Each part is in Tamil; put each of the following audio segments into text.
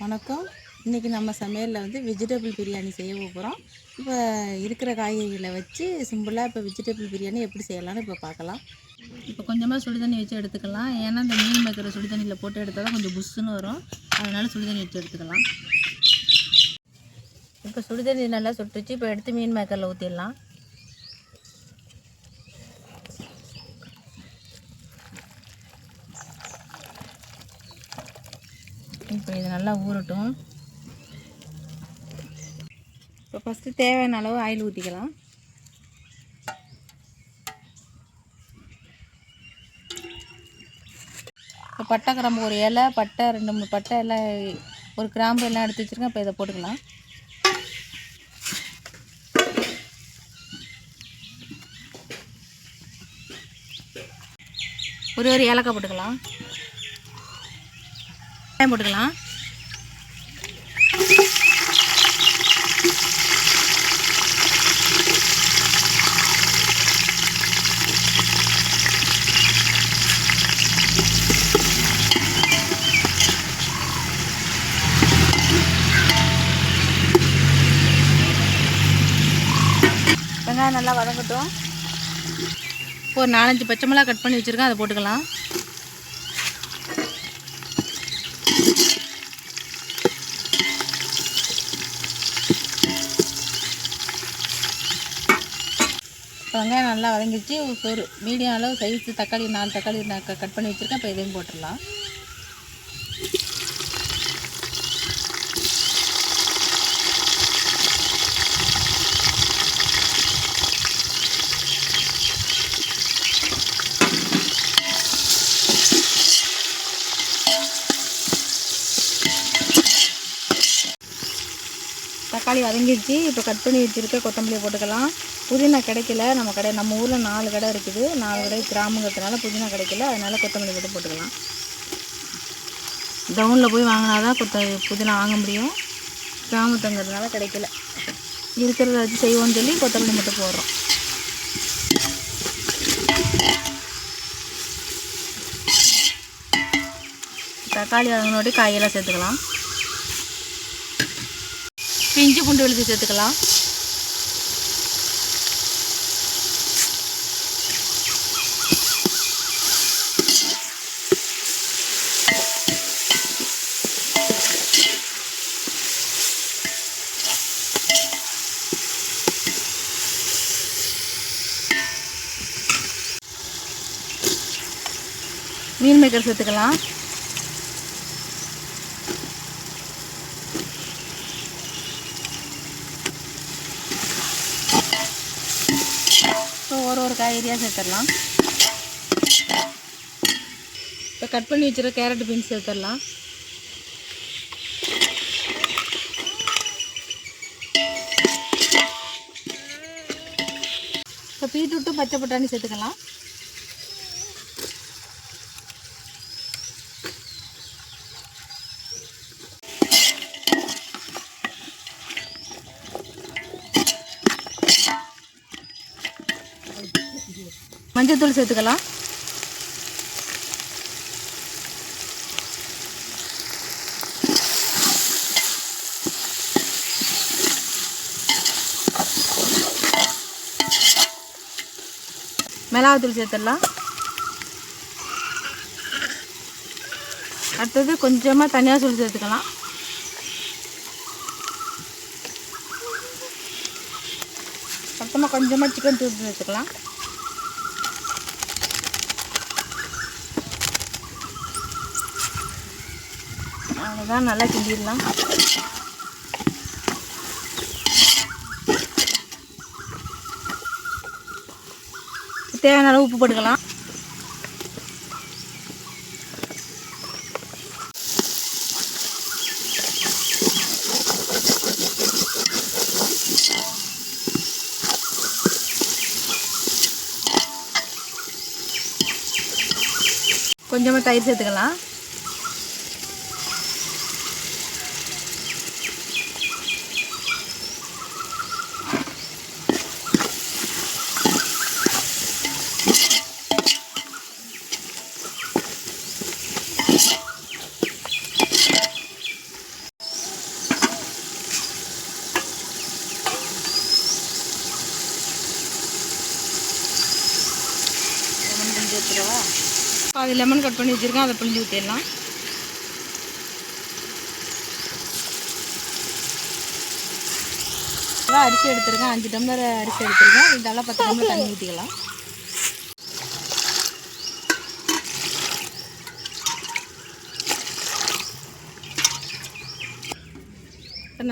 வணக்கம். இன்றைக்கி நம்ம சமையலில் வந்து வெஜிடபிள் பிரியாணி செய்ய போகிறோம் இப்போ இருக்கிற காய்கறிகளை வச்சு சிம்பிளாக இப்போ வெஜிடபிள் பிரியாணி எப்படி செய்யலாம்னு இப்போ பார்க்கலாம். இப்போ கொஞ்சமாக சுடு தண்ணி வச்சு எடுத்துக்கலாம். ஏன்னா இந்த மீன் மேக்கிற சுடு தண்ணியில் போட்டு எடுத்தால் தான் கொஞ்சம் புஷ்ஷுன்னு வரும். அதனால் சுடு தண்ணி வச்சு எடுத்துக்கலாம். இப்போ சுடு தண்ணி நல்லா சுட்டு வச்சு இப்போ எடுத்து மீன் மேக்கரில் ஊற்றிடலாம் இப்போ இது நல்லா ஊறட்டும். இப்போ ஃபஸ்ட்டு தேவையான அளவு ஆயில் ஊற்றிக்கலாம் இப்போ பட்டை கிராம்பு ஒரு இலை பட்டை ரெண்டு மூணு பட்டை எல்லாம் ஒரு கிராம்பு எல்லாம் எடுத்து வச்சுருக்கேன். இப்போ இதை போட்டுக்கலாம். ஒரு ஒரு ஏலக்காய் போட்டுக்கலாம். வெங்காயம் போட்டுக்கலாம். வெங்காயம் நல்லா வதங்கட்டும். இப்போ ஒரு நாலஞ்சு பச்சை மிளகா கட் பண்ணி வச்சுருக்கேன் அதை போட்டுக்கலாம். வெங்காயம் நல்லா வதங்கிடுச்சு. ஒரு மீடியம் அளவு சைஸ் தக்காளி நாலு தக்காளி நான் கட் பண்ணி வச்சுருக்கேன். இப்போ இதையும் போட்டுடலாம். தக்காளி வதங்கிடுச்சு. இப்போ கட் பண்ணி வச்சுருக்க கொத்தமல்லியை போட்டுக்கலாம். புதினா கிடைக்கல. நம்ம கடை நம்ம ஊரில் நாலு கடை இருக்குது. நாலு கடை கிராமங்கிறதுனால புதினா கிடைக்கல. அதனால் கொத்தமல்லி மட்டும் போட்டுக்கலாம். டவுனில் போய் வாங்கினா தான் கொத்த புதினா வாங்க முடியும். கிராமத்துங்கிறதுனால கிடைக்கல. இருக்கிறத வச்சு செய்வோம்னு சொல்லி கொத்தமல்லி மட்டும் போடுறோம். தக்காளி வாங்கினோட்டி காயெல்லாம் சேர்த்துக்கலாம். இஞ்சி பூண்டு விழுது சேர்த்துக்கலாம். மீன் மேக்கர் சேர்த்துக்கலாம். இப்போ ஒரு ஒரு காய்கறியாக சேர்த்துடலாம். இப்போ கட் பண்ணி வச்சுருக்க கேரட் பீன்ஸ் சேர்த்துடலாம். இப்போ பீட்ரூட்டும் பச்சை பட்டாணி சேர்த்துக்கலாம். மஞ்சத்தூள் சேர்த்துக்கலாம். மிளகாத்தூள் சேர்த்துடலாம். அடுத்தது கொஞ்சமாக தனியாக தூள் சேர்த்துக்கலாம். மொத்தமாக கொஞ்சமாக சிக்கன் தூள் சேர்த்துக்கலாம். அவ்வளோதான் நல்லா கிண்டிடலாம். தேவையான அளவு உப்பு போட்டுக்கலாம். கொஞ்சமாக தயிர் சேர்த்துக்கலாம். பாதி லெமன் கட் பண்ணி வச்சுருக்கேன் அதை புளிஞ்சு ஊற்றிடலாம் அரிசி எடுத்துருக்கேன் அஞ்சு டம்ளர் அரிசி எடுத்துருக்கேன். இதெல்லாம் பத்து டம்ளர் தண்ணி ஊற்றிக்கலாம்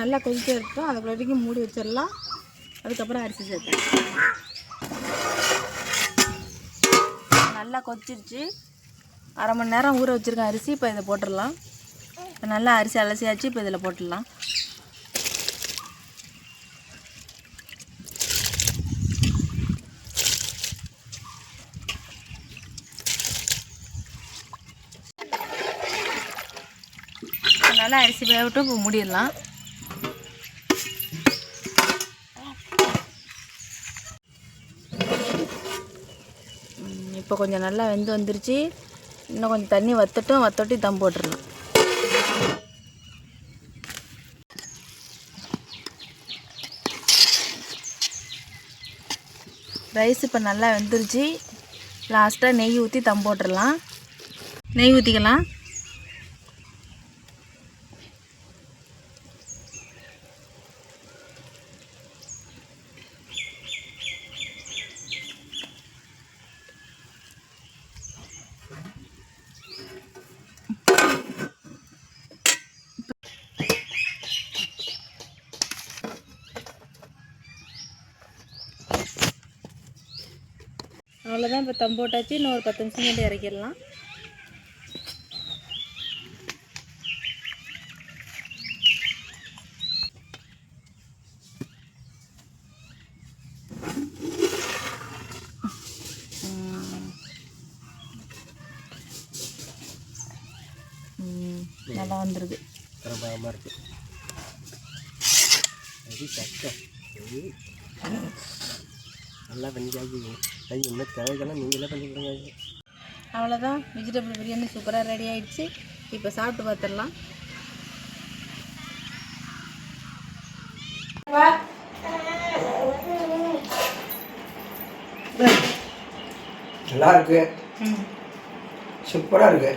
நல்லா கொதிக்க இருக்கட்டும் அதை வரைக்கும் மூடி வச்சிடலாம். அதுக்கப்புறம் அரிசி சேர்த்தேன் நல்லா கொதிச்சிருச்சு. அரை மணி நேரம் ஊற வச்சுருக்கேன் அரிசி இப்போ இதை போட்டுடலாம். இப்போ நல்லா அரிசி அலசியாச்சு இப்போ இதில் போட்டுடலாம். நல்லா அரிசி வேகட்டும் இப்போ மூடிடலாம். இப்போ கொஞ்சம் நல்லா வெந்து வந்துருச்சு. இன்னும் கொஞ்சம் தண்ணி வத்தட்டும் வத்தொட்டி தம் போட்டுடலாம் ரைஸ் இப்போ நல்லா வெந்துருச்சு. லாஸ்ட்டாக நெய் ஊற்றி தம் போட்டுடலாம் நெய் ஊற்றிக்கலாம் அவ்வளோதான் இப்போ தம் போட்டாச்சு இன்னும் ஒரு பத்து நிமிஷம் மட்டும் இறக்கிடலாம். நல்லா வந்துடுது பிரபலமாக இருக்குது அது சக்கை நல்லா பண்ணிக்காது அது என்ன தேவைக்கெல்லாம் நீங்களே பண்ணிக்கிறீங்க அவ்வளோதான் வெஜிடபிள் பிரியாணி சூப்பராக ரெடி ஆயிடுச்சு. இப்போ சாப்பிட்டு பார்த்துடலாம் நல்லா இருக்கு சூப்பராக இருக்கு.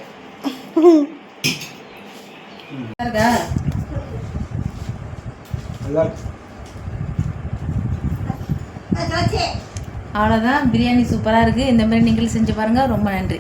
இருக்கா நல்லா இருக்கு. அவ்வளோதான் பிரியாணி சூப்பராக இருக்குது இந்த மாதிரி நீங்களும் செஞ்சு பாருங்கள் ரொம்ப நன்றி.